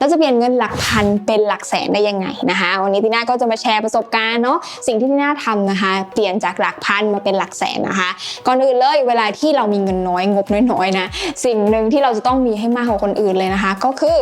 ล้วจะเปลี่ยนเงินหลักพันเป็นหลักแสนได้ยังไงนะคะ วันนี้ทีน่าก็จะมาแชร์ประสบการณ์เนาะสิ่งที่ทีน่าทำนะคะ เปลี่ยนจากหลักพันมาเป็นหลักแสนนะคะ ก่อนอื่นเลยเวลาที่เรามีเงินน้อยงบน้อยๆนะสิ่งหนึ่งที่เราจะต้องมีให้มากกว่าคนอื่นเลยนะคะ ก็คือ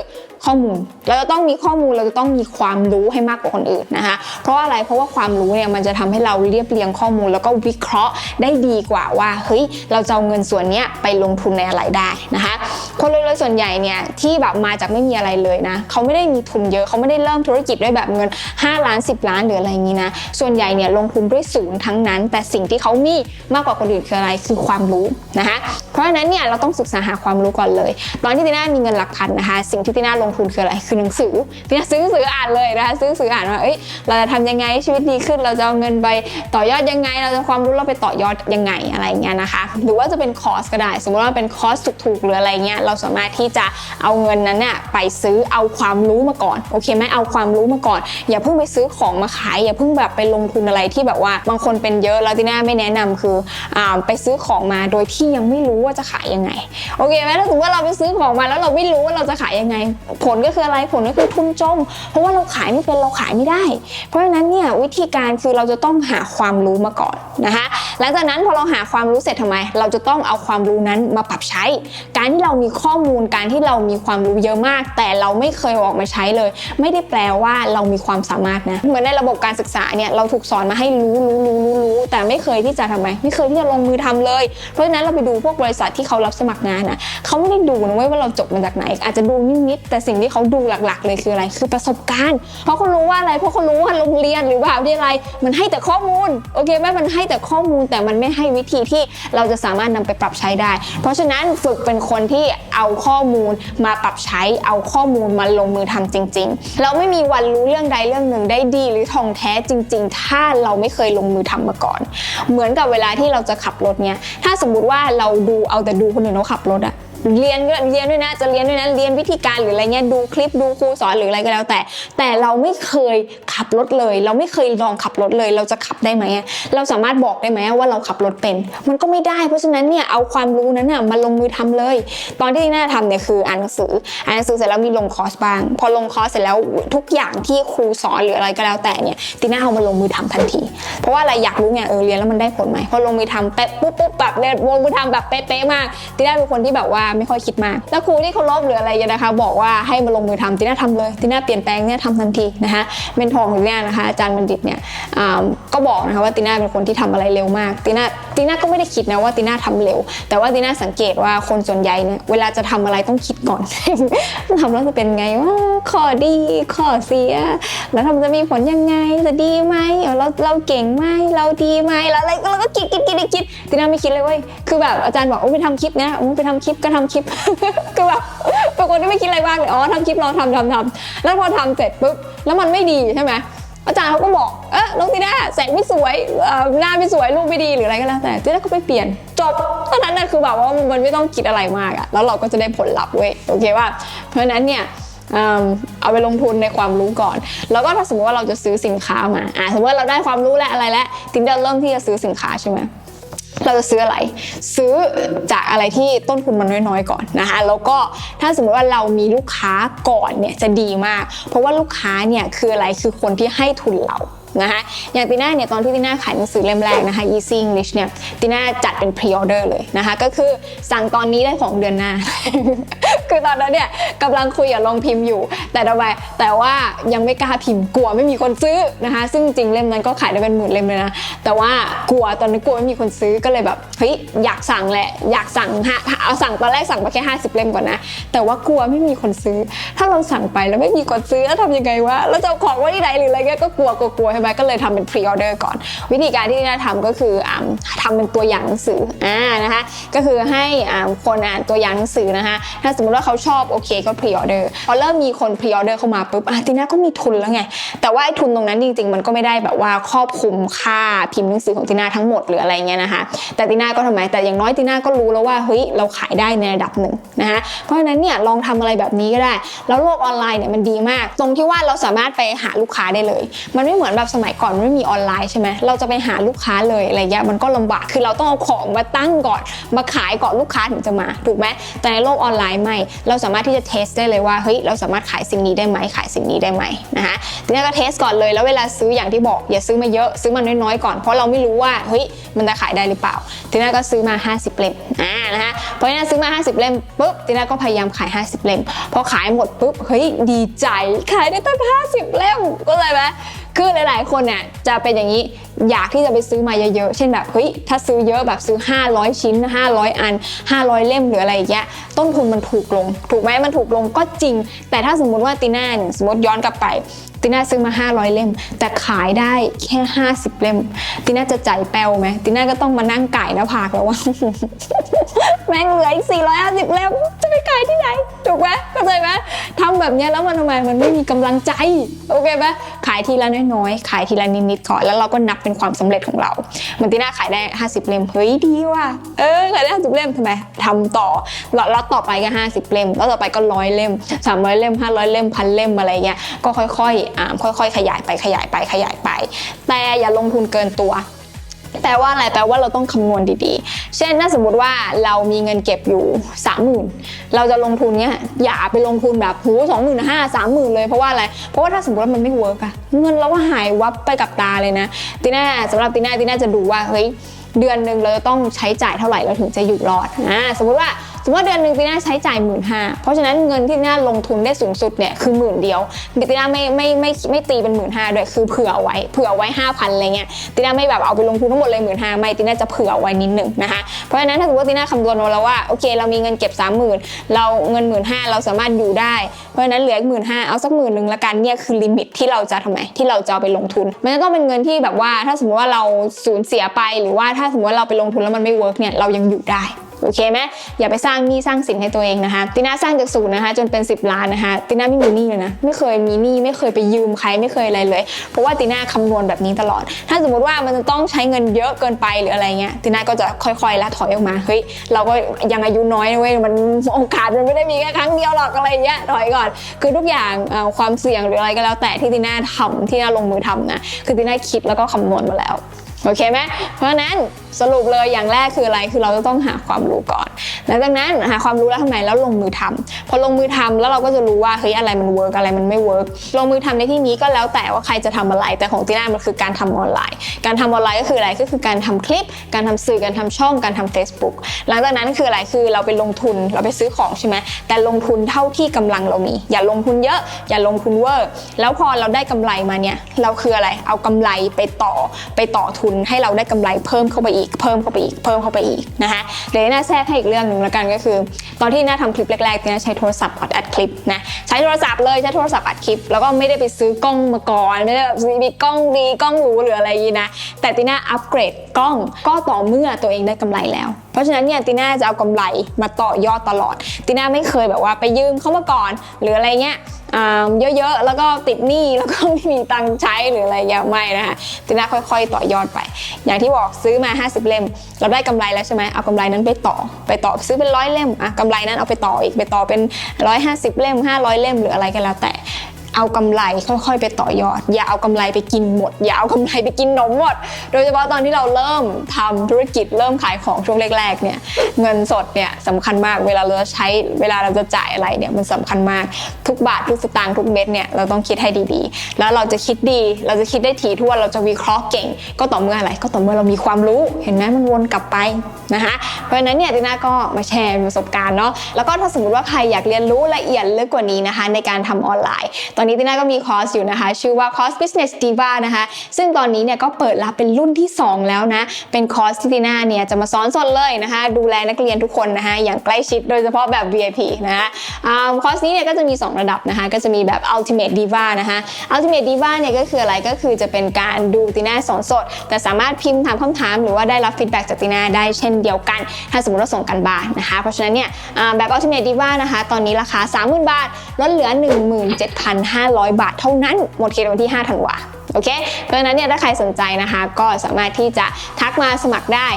ข้อมูล เราจะต้องมีข้อมูลเราจะต้องมีความรู้ให้มากกว่าคนอื่นนะคะ เพราะอะไรเพราะว่าความรู้เนี่ยมันจะทำให้เราเรียบเรียงข้อมูล แล้วก็วิเคราะห์ได้ดีกว่าว่าเฮ้ยเราจะเอาเงินส่วนนี้ไปลงทุนในอะไรได้นะคะคนรวยๆส่วนใหญ่เนี่ยที่แบบมาจากไม่มีอะไรเลยนะเขาไม่ได้มีทุนเยอะเขาไม่ได้เริ่มธุรกิจด้วยแบบเงิน 5 ล้าน 10 ล้านหรืออะไรอย่างนี้นะส่วนใหญ่เนี่ยลงทุนด้วยศูนย์ทั้งนั้น แต่สิ่งที่เขามีมากกว่าคนอื่นคืออะไรคือความรู้นะคะ ราะฉะนั้นเนี่ยเราต้องศึกษาหาความรู้ก่อนเลย ตอนที่ติน่ามีเงินหลักพันนะคะ สิ่งที่ติน่าลงทุนคืออะไรคือหนังสือติน่าซื้อหนังสืออ่านเลยนะคะซื้อหนังสืออ่านว่าเอ้ยเราจะทำยังไงให้ชีวิตดีขึ้น เราจะเอาเงินไปต่อยอดยังไง เราจะความรู้เราไปต่อยอดยังไงอะไรอย่างเงี้ยนะคะ หรือว่าจะเป็นคอร์สก็ได้ สมมติว่าเป็นคอร์สถูกๆหรืออะไรเงี้ยเราสามารถที่จะเอาเงินนั้นน่ะไปซื้อเอาความรู้มาก่อนโอเคไหมเอาความรู้มาก่อน อย่าเพิ่งไปซื้อของมาขาย อย่าเพิ่งแบบไปลงทุนอะไรที่แบบว่าบางคนเป็นเยอะแล้วที่น่าไม่แนะนำคืออ่าไปซื้อของมาโดยที่ยังไม่รู้ว่าจะขายยังไง โอเคไหมถ้าสมมติว่าเราไปซื้อของมาแล้วเราไม่รู้ว่าเราจะขายยังไง ผลก็คืออะไรผลก็คือทุนจม เพราะว่าเราขายไม่เป็นเราขายไม่ได้ เพราะฉะนั้นเนี่ยวิธีการคือเราจะต้องหาความรู้มาก่อนนะคะ หลังจากนั้นพอเราหาความรู้เสร็จทำไม เราจะต้องเอาความรู้นั้นมาปรับใช้ การที่เรามีข้อมูลการที่เรามีความรู้เยอะมาก แต่เราไม่เคยออกมาใช้เลย ไม่ได้แปลว่าเรามีความสามารถนะเหมือนในระบบการศึกษาเนี่ยเราถูกสอนมาให้รู้รู้รู้รู้รู้แต่ไม่เคยที่จะทำไม ไม่เคยที่จะลงมือทำเลย เพราะฉะนั้นเราไปดูพวกบริษัทที่เขารับสมัครงานนะเขาไม่ได้ดูนะเว้ยว่าเราจบมาจากไหน อาจจะดูนิดๆแต่สิ่งที่เขาดูหลักๆ เลยคืออะไรคือประสบการณ์ เพราะเขารู้ว่าอะไรเพราะเขารู้ว่าโรงเรียนหรือว่าวิทยาลัยมันให้แต่ข้อมูลโอเคไหมมันให้แต่ข้อมูลแต่มันไม่ให้วิธีที่เราจะสามารถนำไปปรับใช้ได้ เพราะฉะนั้นฝึกเป็นคนที่เอาข้อมูลมาปรับใช้ เอาข้อมูลมาลงมือทำจริง ๆ เราไม่มีวันรู้เรื่องใดเรื่องหนึ่งได้ดี หรือทองแท้จริง ๆ ถ้าเราไม่เคยลงมือทำมาก่อน เหมือนกับเวลาที่เราจะขับรถเนี่ยถ้าสมมติว่าเราดูเอาแต่ดูคนอื่นเขาขับรถอะ เรียนก็เรียนด้วยนะจะเรียนด้วยนะเรียนวิธีการหรืออะไรเงี้ยดูคลิปดูครูสอนหรืออะไรก็แล้วแต่ แต่เราไม่เคยขับรถเลย เราไม่เคยลองขับรถเลย เราจะขับได้ไหมเราสามารถบอกได้ไหมว่าเราขับรถเป็น มันก็ไม่ได้เพราะฉะนั้นเนี่ยเอาความรู้นั้นน่ะมาลงมือทำเลย ตอนที่น่าทำเนี่ยคืออ่านหนังสืออ่านหนังสือเสร็จแล้วมีลงคอร์สบ้าง พอลงคอร์สเสร็จแล้วทุกอย่างที่ครูสอนหรืออะไรก็แล้วแต่เนี่ยตีน่าเอามาลงมือทำทันที เพราะว่าอะไรอยากรู้ไงเออเรียนแล้วมันได้ผลไหมพอลงมือทำเป๊ะปุ๊บปุ๊บแบบเรียลงมือทำแบบเป๊ะๆมากตีน่าเป็นคนที่แบบว่าไม่ค่อยคิดมากแล้วครูที่เคารพหรืออะไรเนี่ยนะคะ บอกว่าให้มาลงมือทำตีน่าทำเลยตีน่าเปลี่ยนแปลงเนี่ยทำทันทีนะคะเมนทอร์ของตีน่านะคะอาจารย์บัณฑิตเนี่ยก็บอกนะคะว่าตีน่าเป็นคนที่ทำอะไรเร็วมากตีน่า ตีน่าก็ไม่ได้คิดนะว่าตีน่าทำเร็ว แต่ว่าตีน่าสังเกตว่าคนส่วนใหญ่เนี่ยเวลาจะทำอะไรต้องคิดก่อน ทำแล้วจะเป็นไงว่าข้อดีข้อเสีย แล้วทำจะมีผลยังไงจะดีไหมเราเราเก่งไหมเราดีไหมแล้วอะไรก็เราก็คิดคิดคิดคิดตีน่าไม่คิดเลยเว้ยคือแบบอาจารย์บอกโอ้ไปทำคลิปนะโอ้ไปทำคลิปก็ทำคลิปคือแบบเป็นคนที่ไม่คิดอะไรบ้างเลยอ๋อทำคลิปเราทำทำทำแล้วพอทำเสร็จปุ๊บแล้วมันไม่ดีใช่ไหมอาจารย์เขาก็บอก น้องตีน่าแสงไม่สวยหน้าไม่สวยรูปไม่ดีหรืออะไรก็แล้วแต่ตีน่าก็ไปเปลี่ยนจบเท่านั้นนะคือแบบว่ามันไม่ต้องคิดอะไรมากอะแล้วเราก็จะได้ผลลัพธ์เว้ยโอเคว่า เพราะฉะนั้นเนี่ยเอาไปลงทุนในความรู้ก่อน แล้วก็ถ้าสมมติว่าเราจะซื้อสินค้ามาอ่าสมมติว่าเราได้ความรู้และอะไรแล้วทีนี้เราเริ่มที่จะซื้อสินค้าใช่ไหมเราจะซื้ออะไร ซื้อจากอะไรที่ต้นทุนมันน้อยๆก่อนนะคะ แล้วก็ถ้าสมมติว่าเรามีลูกค้าก่อนเนี่ยจะดีมาก เพราะว่าลูกค้าเนี่ยคืออะไรคือคนที่ให้ทุนเรา นะคะอย่างตีน่าเนี่ยตอนที่ตีน่าขายหนังสือเล่มแรกนะคะ Easy English เนี่ยตีน่าจัดเป็น pre order เลยนะคะ ก็คือสั่งตอนนี้ได้ของเดือนหน้า คือตอนนั้นเนี่ยกำลังคุยกับโรงพิมพ์อยู่ แต่ทำไมแต่ว่ายังไม่กล้าพิมพ์กลัวไม่มีคนซื้อนะคะ ซึ่งจริงเล่มนั้นก็ขายได้เป็นหมื่นเล่มเลยนะ แต่ว่ากลัวตอนนี้นกลัวไม่มีคนซื้อก็เลยแบบเฮ้ยอยากสั่งแหละอยากสั่งฮะเอาสั่งตอนแรกสั่งมาแค่50 เล่มก่อนนะแต่ว่ากลัวไม่มีคนซื้อ ถ้าเราสั่งไปแล้วไม่มีคนซื้อแล้วทำยังไงวะแล้วจะเอาของไว้ที่ไหนหรืออะไรเงี้ยก็กลัวกลัวช่ไหมก็เลยทำเป็น pre order ก่อน วิธีการที่น่าทำก็คืออ่าทำเป็นตัวอย่างหนังสืออ่านะคะก็คือให้คนอ่านตัวอย่างหนังสือนะคะถ้าสมมติว่าเขาชอบโอเคก็ pre order พอเริ่มมีคน pre order เข้ามาปุ๊บอะตีน่าก็มีทุนแล้วไง แต่ว่าไอ้ทุนตรงนั้นจริง ๆ มันก็ไม่ได้แบบว่าครอบคลุมค่าพิมพ์หนังสือของตีน่าทั้งหมดหรืออะไรเงี้ยนะคะแต่ตีน่าก็ทำไมแต่อย่างน้อยตีน่าก็รู้แล้วว่าเฮ้ยเราขายได้ในระดับหนึ่งนะคะเพราะฉะนั้นเนี่ยลองทำอะไรแบบนี้ก็ได้ แล้วโลกออนไลน์เนี่ยมันดีมาก ตรงที่ว่าเราสามารถไปหาลูกค้าได้เลย มันไม่เหมือนแบบสมัยก่อนไม่มีออนไลน์ใช่ไหมเราจะไปหาลูกค้าเลยอะไรเงี้ยมันก็ลำบากคือเราต้องเอาของมาตั้งก่อนมาขายก่อนลูกค้าถึงจะมาถูกไหมแต่ในโลกออนไลน์ไม่ เราสามารถที่จะเทสได้เลยว่าเฮ้ยเราสามารถขายสิ่งนี้ได้ไหมขายสิ่งนี้ได้ไหมนะคะทีนี้ก็เทสก่อนเลยแล้วเวลาซื้ออย่างที่บอกอย่าซื้อมาเยอะซื้อมาน้อยๆก่อนเพราะเราไม่รู้ว่าเฮ้ยมันจะขายได้หรือเปล่าทีนี้ก็ซื้อมา 50 เล่มอ่านะคะเพราะนั้นซื้อมา 50 เล่มปุ๊บทีนี้ก็พยายามขาย 50 เล่มพอขายหมดปุ๊บเฮ้ยดีใจขายได้ตั้ง50 เล่มก็เลยไหม คือหลาย ๆ คนเนี่ยจะเป็นอย่างนี้อยากที่จะไปซื้อมาเยอะ ๆ เช่นแบบเฮ้ยถ้าซื้อเยอะแบบซื้อ 500 ชิ้น 500 อัน 500 เล่มหรืออะไรอย่างเงี้ยต้นทุนมันถูกลง ถูกไหมมันถูกลงก็จริง แต่ถ้าสมมติว่าตีน่าสมมติย้อนกลับไป ติน่าซื้อมา 500 เล่ม แต่ขายได้แค่ 50 เล่ม ติน่าจะใจายแป้วไหมติน่าก็ต้องมานั่งไก่หน้าผากแล้วว่า แม่งเหลืออีก 450 เล่ม จะไปขายที่ไหน ถูกไหมเข้าใจไหมทำแบบนี้แล้วมันทำไมมันไม่มีกำลังใจ โอเคไหมขายทีละน้อยๆ ขายทีละนิดๆก่อนแล้วเราก็นับเป็นความสำเร็จของเราเหมือนติน่าขายได้ 50 เล่ม เฮ้ยดีว่ะ เออขายได้ 50 เล่มทำไมทำต่อแล้วต่อไปก็ 50 เล่ม แล้วต่อไปก็ร้อยเล่ม 300 เล่ม 500 เล่มพันเล่มอะไรเงี้ย ก็ค่อยๆอ่าค่อยๆ ขยายไปขยายไปขยายไป แต่อย่าลงทุนเกินตัวแปลว่าอะไรแปลว่าเราต้องคำนวณดีๆ เช่นถ้าสมมติว่าเรามีเงินเก็บอยู่ 30,000 เราจะลงทุนเนี้ยอย่าไปลงทุนแบบหูสองหมื่นห้าสามหมื่นเลยเพราะว่าอะไร เพราะว่าถ้าสมมติว่ามันไม่เวิร์กอะเงินเราก็หายวับไปกับตาเลยนะตีน่าสำหรับตีน่าตีน่าจะดูว่าเฮ้ยเดือนหนึ่งเราจะต้องใช้จ่ายเท่าไหร่เราถึงจะอยู่รอดอ่าสมมติว่า มมติว่าเดือนหนึ่งตีน่าใช้จ่ายหมื่นห้าเพราะฉะนั้นเงินที่น่าลงทุนได้สูงสุดเนี่ยคือหมื่นเดียวตีน่าไม่ไม่ไม่ไม่ไม่ตีเป็นหมื่นห้าด้วยคือเผื่อไว้เผื่อไว้ห้าพันอะไรเงี้ยตีน่าไม่แบบเอาไปลงทุนทั้งหมดเลยหมื่นห้าไม่ตีน่าจะเผื่อไว้นิดหนึ่งนะคะเพราะฉะนั้นถ้าสมมติว่าตีน่าคำนวณมาแล้วว่าโอเคเรามีเงินเก็บสามหมื่นเราเงินหมื่นห้าเราสามารถอยู่ได้เพราะฉะนั้นเหลืออีกหมื่นห้าเอาสักหมื่นหนึ่งละกันเนี่ยคือลิมิตที่เราจะทำไมที่เราจะเอาไปลงทุนมันจะต้องเป็นเงินที่แบบว่าถ้าสมมติว่าเราสูญเสียไปหรือว่าถ้าสมมติว่าเราไปลงทุนแล้วมันไม่เวิร์กเนี่ยเรายังอยู่ได้ โอเคไหมอย่าไปสร้างหนี้สร้างสินให้ตัวเองนะคะติน่าสร้างจากศูนย์นะคะ จนเป็น 10 ล้านนะคะติน่าไม่มีหนี้เลยนะไม่เคยมีหนี้ไม่เคยไปยืมใครไม่เคยอะไรเลย เพราะว่าติน่าคำนวณแบบนี้ตลอด ถ้าสมมติว่ามันจะต้องใช้เงินเยอะเกินไปหรืออะไรเงี้ยติน่าก็จะค่อยๆละถอยออกมาเฮ้ยเราก็ยังอายุน้อยเว้ยมันโอกาสมันไม่ได้มีแค่ครั้งเดียวหรอกอะไรเงี้ยถอยก่อน คือทุกอย่างความเสี่ยงหรืออะไรก็แล้ว แต่ที่ติน่าทำที่ติน่าลงมือทำนะคือติน่าคิดแล้วก็คำนวณมาแล้วโอเคไหมเพราะฉะนั้น สรุปเลยอย่างแรกคืออะไรคือเราจะต้องหาความรู้ก่อน หลังจากนั้นหาความรู้แล้วทำไมแล้วลงมือทำพอลงมือทำแล้วเราก็จะรู้ว่าเฮ้ยอะไรมันเวิร์กอะไรมันไม่เวิร์กลงมือทำในที่นี้ก็แล้วแต่ว่าใครจะทำอะไร แต่ของตีน่ามันคือการทำออนไลน์ การทำออนไลน์ก็คืออะไรก็คือการทำคลิป การทำสื่อการทำช่องการทำ Facebook หลังจากนั้นคืออะไรคือเราไปลงทุนเราไปซื้อของใช่ไหมแต่ลงทุนเท่าที่กำลังเรามี อย่าลงทุนเยอะ อย่าลงทุนเวอร์ แล้วพอเราได้กำไรมาเนี่ยเราคืออะไรเอากำไรไปต่อไปต่อทุนให้เราได้กำไรเพิ่มเข้าไปอีกเพิ่มเข้าไปอีกเพิ่มเข้าไปอีกนะคะเดี๋ยวน่าแทรกให้อีกเรื่องหนึ่งแล้วกันก็คือ ตอนที่น่าทำคลิปแรกๆเนี่าใช้โทรศัพท์อัดคลิปนะใช้โทรศัพท์เลยใช้โทรศัพท์อัดคลิป แล้วก็ไม่ได้ไปซื้อกล้องมาก่อนไม่ได้แบบมีกล้องดีกล้องหรูหรืออะไรยีนะแต่ตีน่าอัปเกรด กล้องก็ต่อเมื่อตัวเองได้กำไรแล้ว เพราะฉะนั้นเนี่ยตีน่าจะเอากำไรมาต่อยอดตลอดตีน่าไม่เคยแบบว่าไปยืมเขามาก่อน หรืออะไรเงี้ยเยอะๆ แล้วก็ติดหนี้แล้วก็ไม่มีตังค์ใช้หรืออะไรเงี้ยไม่นะคะตีน่าค่อย ๆ ต่อยอดไป อย่างที่บอกซื้อมา 50 เล่ม เราได้กำไรแล้วใช่ไหมเอากำไรนั้นไปต่อ ไปต่อซื้อเป็นร้อยเล่มอะกำไรนั้นเอาไปต่ออีกไปต่อเป็น 150 เล่ม 500 เล่มหรืออะไรก็แล้วแต่ เอากำไรค่อยๆ ไปต่อยอด อย่าเอากำไรไปกินหมด อย่าเอากำไรไปกินนมหมด โดยเฉพาะตอนที่เราเริ่มทำธุรกิจเริ่มขายของช่วงแรกๆเนี่ยเงินสดเนี่ยสำคัญมากเวลาเราจะใช้เวลาเราจะจ่ายอะไรเนี่ยมันสำคัญมากทุกบาททุกสตางค์ทุกเม็ดเนี่ยเราต้องคิดให้ดีๆ แล้วเราจะคิดดี เราจะคิดได้ถี่ถ้วนเราจะวิเคราะห์เก่ง ก็ต่อเมื่ออะไรก็ต่อเมื่อเรามีความรู้เห็นไหมมันวนกลับไปนะคะเพราะฉะนั้นเนี่ยติน่าก็มาแชร์ประสบการณ์เนาะแล้วก็ถ้าสมมติว่าใครอยากเรียนรู้ละเอียดลึกกว่านี้นะคะ ในการทำออนไลน์ ตอนนี้ติน่าก็มีคอร์สอยู่นะคะ ชื่อว่าคอร์ส Business Diva นะคะ ซึ่งตอนนี้เนี่ยก็เปิดรับเป็นรุ่นที่ 2 แล้วนะ เป็นคอร์สที่ติน่าเนี่ยจะมาสอนสดเลยนะคะ ดูแลนักเรียนทุกคนนะคะ อย่างใกล้ชิดโดยเฉพาะแบบ VIP นะคะคอร์สนี้เนี่ยก็จะมี 2 ระดับนะคะ ก็จะมีแบบ Ultimate Diva นะคะ Ultimate Diva เนี่ยก็คืออะไรก็คือจะเป็นการดูติน่าสอนสด แต่สามารถพิมพ์ถามคำถาม หรือว่าได้รับฟีดแบ็กจากติน่าได้เช่นเดียวกัน ถ้าสมมติว่าส่งกันบ้านนะคะ เพราะฉะนั้นเนี่ยแบบ Ultimate Diva นะคะ ตอนนี้ราคา 30,000 บาทลดเหลือ 17,500บาทเท่านั้น หมดเขตวันที่ 5 ธันวาโอเค เพราะฉะนั้นเนี่ยถ้าใครสนใจนะคะ ก็สามารถที่จะทักมาสมัครได้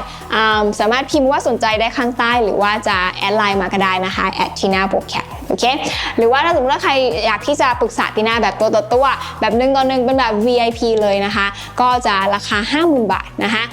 าสามารถพิมพ์ว่าสนใจได้ข้างใต้ หรือว่าจะแอดไลน์มาก็ได้นะคะ at tina b o c a t โอเค หรือว่าถ้าสมมติว่าใครอยากที่จะปรึกษาตินาแบบตัวต่อตัวแบบหนึ่งต่อหนึ่งเป็นแบบ VIP เลยนะคะ ก็จะราคา 50,000 บาทนะคะ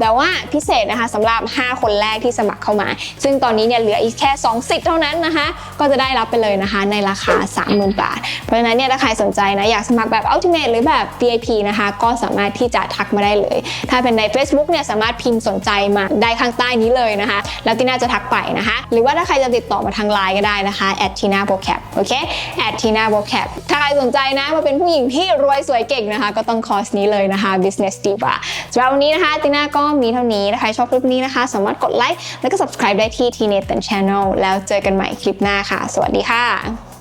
แต่ว่าพิเศษนะคะสำหรับ 5 คนแรกที่สมัครเข้ามา ซึ่งตอนนี้เนี่ยเหลืออีกแค่ 2 สิทธิ์เท่านั้นนะคะ ก็จะได้รับไปเลยนะคะ ในราคา 30,000 บาท เพราะฉะนั้นเนี่ยถ้าใครสนใจนะอยากสมัครแบบ Ultimate หรือแบบ VIP นะคะ ก็สามารถที่จะทักมาได้เลย ถ้าเป็นใน Facebook เนี่ยสามารถพิมพ์สนใจมาได้ข้างใต้นี้เลยนะคะ แล้วติน่าจะทักไปนะคะ หรือว่าถ้าใครจะติดต่อมาทางไลน์ก็ได้นะคะ @tina vocab โอเค @tina vocab ถ้าใครสนใจนะมาเป็นผู้หญิงที่รวยสวยเก่งนะคะ ก็ต้องคอร์สนี้เลยนะคะ business diva สำหรับวันนี้นะคะติน่าก็มีเท่านี้ถ้าใครชอบคลิปนี้นะคะ สามารถกดไลค์แล้วก็ subscribe ได้ที่ t n a t a n Channel แล้วเจอกันใหม่คลิปหน้าค่ะ สวัสดีค่ะ